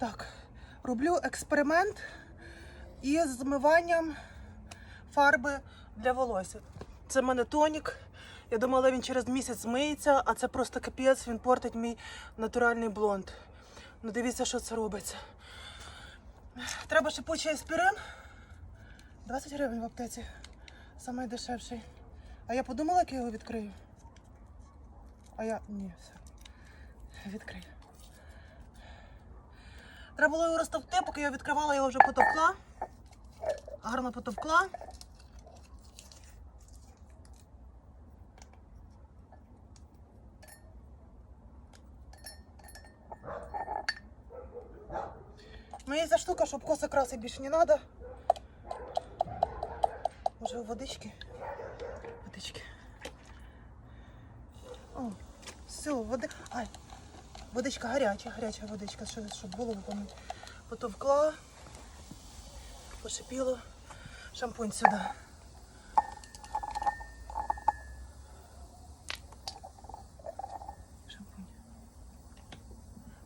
Так, роблю експеримент із змиванням фарби для волосся. Це в мене тонік. Я думала, він через місяць змиється, а це просто капець, він портить мій натуральний блонд. Ну дивіться, що це робиться. Треба шипучий аспірин. 20 гривень в аптеці. Самий дешевший. А я подумала, як я його відкрию. А я. Ні, все. Відкрию. Треба було його розтовкти, поки я відкривала, я вже потовкла. Гарно потовкла. Ну і ця штука, щоб коси краси більше не треба. Може водички? Водички. О, все, води. Ай, водичка гаряча, гаряча водичка, щоб, голову. Потовкла, пошипіло. Шампунь сюди. Шампунь.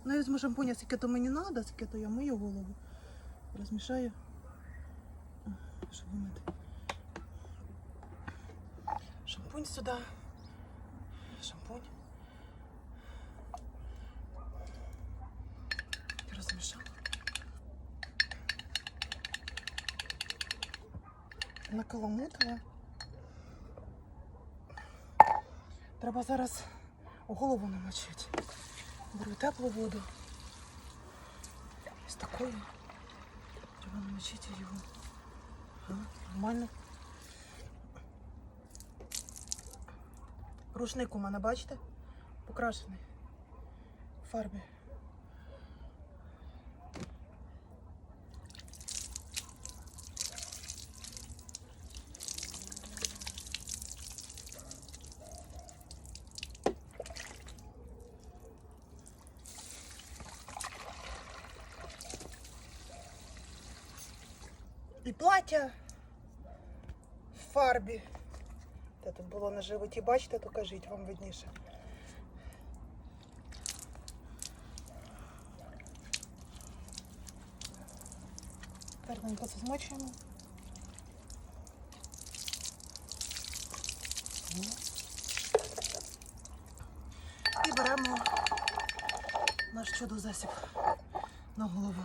Ну, я візьму шампуня, скільки то мені треба, скільки то я мию голову. Розмішаю, щоб вимити. Шампунь сюди. Шампунь. Накаламутила. Треба зараз голову намочити. Беру теплу воду. Ось такою. Треба намочити його. Ага, нормально. Рушник у мене, бачите? Покрашений. В плаття в фарбі. Те тут було на животі, бачите, то кажіть, вам видніше. Гарненько це змочуємо. І беремо наш чудо-засіб на голову.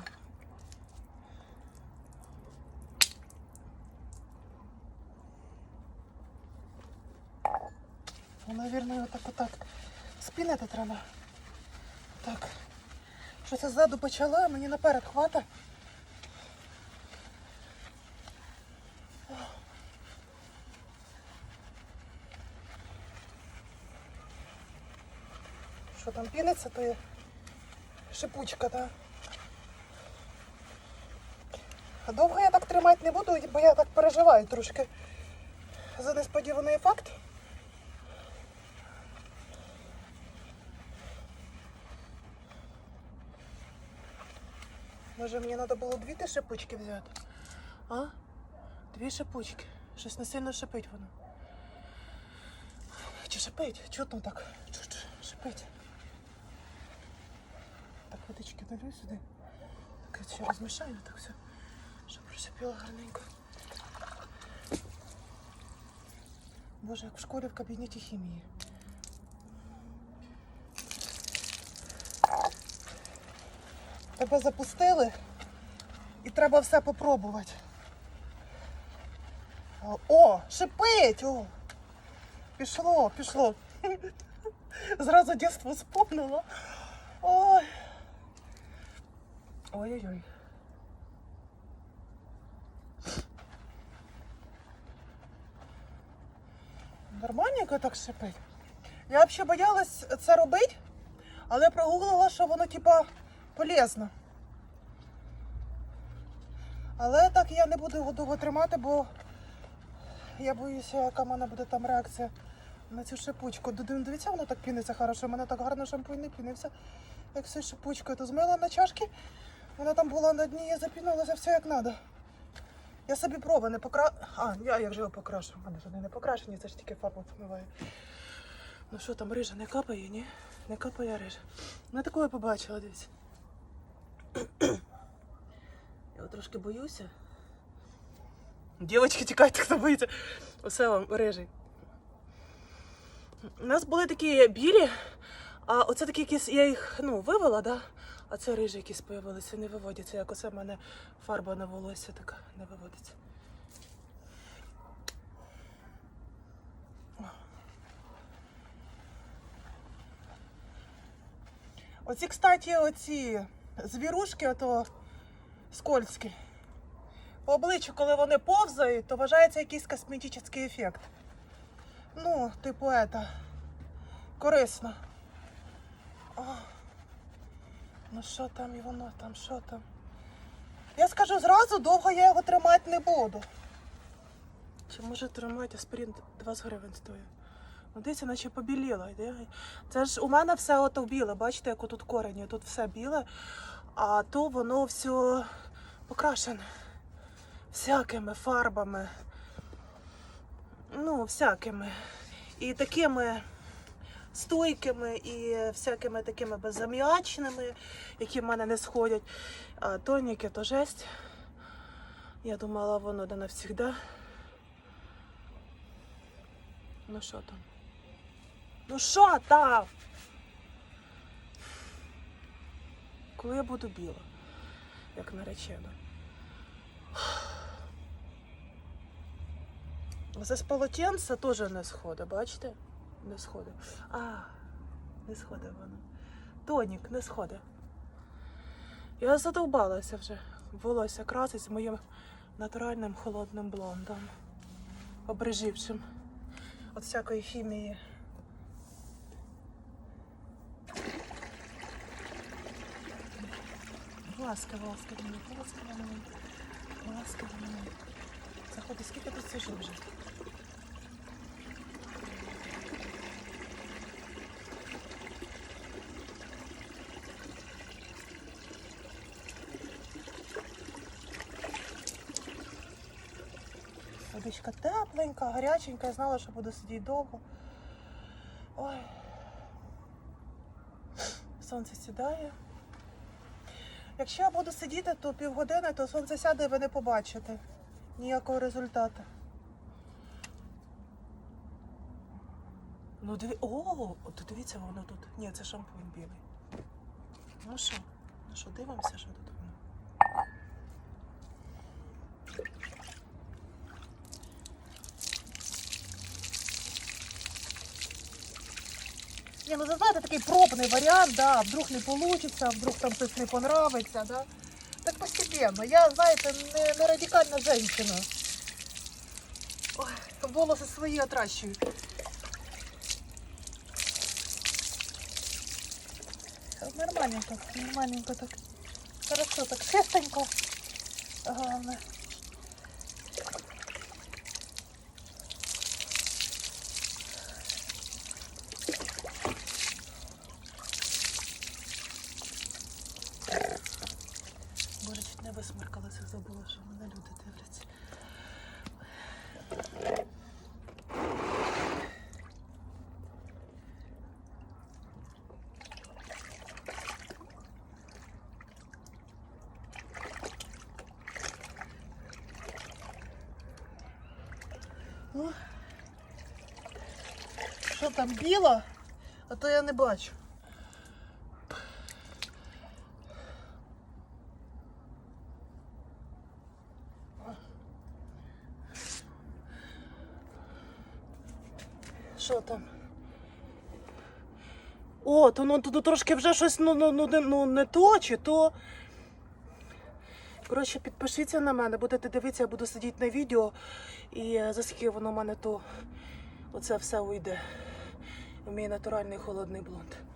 Навірно, отак отак спінити треба. Так. Що це ззаду почала, мені наперед хвата. Що там піниться, то шипучка, так. А довго я так тримати не буду, бо я так переживаю трошки за несподіваний факт. Може мені треба було дві шипучки взяти? А? Дві шипучки. Щось не сильно шипить воно. Чи шипить? Чутно так. Чу-чу, шипить. Так, водички налью сюди. Так, ще розмішаю так все, щоб прошипіло гарненько. Боже, як в школі в кабінеті хімії. Тебе запустили і треба все попробувати. О, шипить! О! Пішло, пішло. Зразу дійство спомнило. Ой. Ой-ой-ой. Нормальненько так шипить. Я взагалі боялась це робити, але прогуглила, що воно типа полезно. Але так я не буду його довго тримати, бо я боюся, яка в мене буде там реакція на цю шипучку. Дивіться, воно так піниться хорошо. У мене так гарно шампунь не пінився. Як все шипучкою, то змила на чашки. Вона там була на дні, я запінилася все як треба. Я собі проби не покра... А, я як же його покрашу. У мене ж не покрашені, це ж тільки фарбу помиваю. Ну що там, рижа не капає, ні? Не капає рижа. Не такое побачила, дивіться. Я трошки боюся. Дівчатки, тікайте, хто боїться. Усе вам рижий. У нас були такі білі, а оце такі якісь, я їх ну, вивела, да? а це рижі якісь появилися, не виводяться. Як оце в мене фарба на волосся така не виводиться. Оці, кстати, оці звірушки, ото скользькі. По обличчю, коли вони повзають, то вважається якийсь косметичний ефект. Ну, типу, это, корисно. О, ну що там і воно там, що там? Я скажу зразу, довго я його тримати не буду. Чи може тримати аспірин 20 гривень стоїть? Ну, дивіться, наче побіліло. Це ж у мене все ото біле, бачите, як тут корені, тут все біле, а то воно все покрашене всякими фарбами. Ну, всякими. І такими стойкими, і всякими такими беззам'ячними, які в мене не сходять. А тоніки то жесть. Я думала, воно да навсігда. Ну що там? Ну що там? Коли я буду біла, як наречена. Це з полотенця теж не сходить, бачите? Не сходить. А, не сходить воно. Тонік не сходить. Я задовбалася вже. Волосся красить з моїм натуральним холодним блондом. Обрежившим. От всякої хімії. Ласкаво, ласкаво мені, ласкаво мені, ласкаво мені. Заходи, скільки тут сижу вже? Водичка тепленька, гаряченька, я знала, що буду сидіти довго. Ой. Сонце сідає. Якщо я буду сидіти то півгодини, то сонце сяде і ви не побачите ніякого результату. Ну диві... О, то дивіться воно тут. Ні, це шампунь білий. Ну що? Ну що, дивимося, що тут воно. Ні, ну це знаєте, такий пробний варіант, да, вдруг не вийде, вдруг там щось не понравиться, да. Так постепенно. Я, знаєте, не, не радикальна жінка. Ой, волоси свої отращую. Нормальненько, нормальненько так. Хорошо, так чистенько. Головне. Боже, чуть висмаркалася, забула, що мене люди дивляться. О, Що там біло? А то я не бачу. Що там? О, то ну тут трошки вже щось ну, ну, ну, ну, не то, чи то. Коротше, підпишіться на мене, будете дивитися, я буду сидіти на відео. І е, за скільки воно в мене то оце все уйде. Мій натуральний холодний блонд.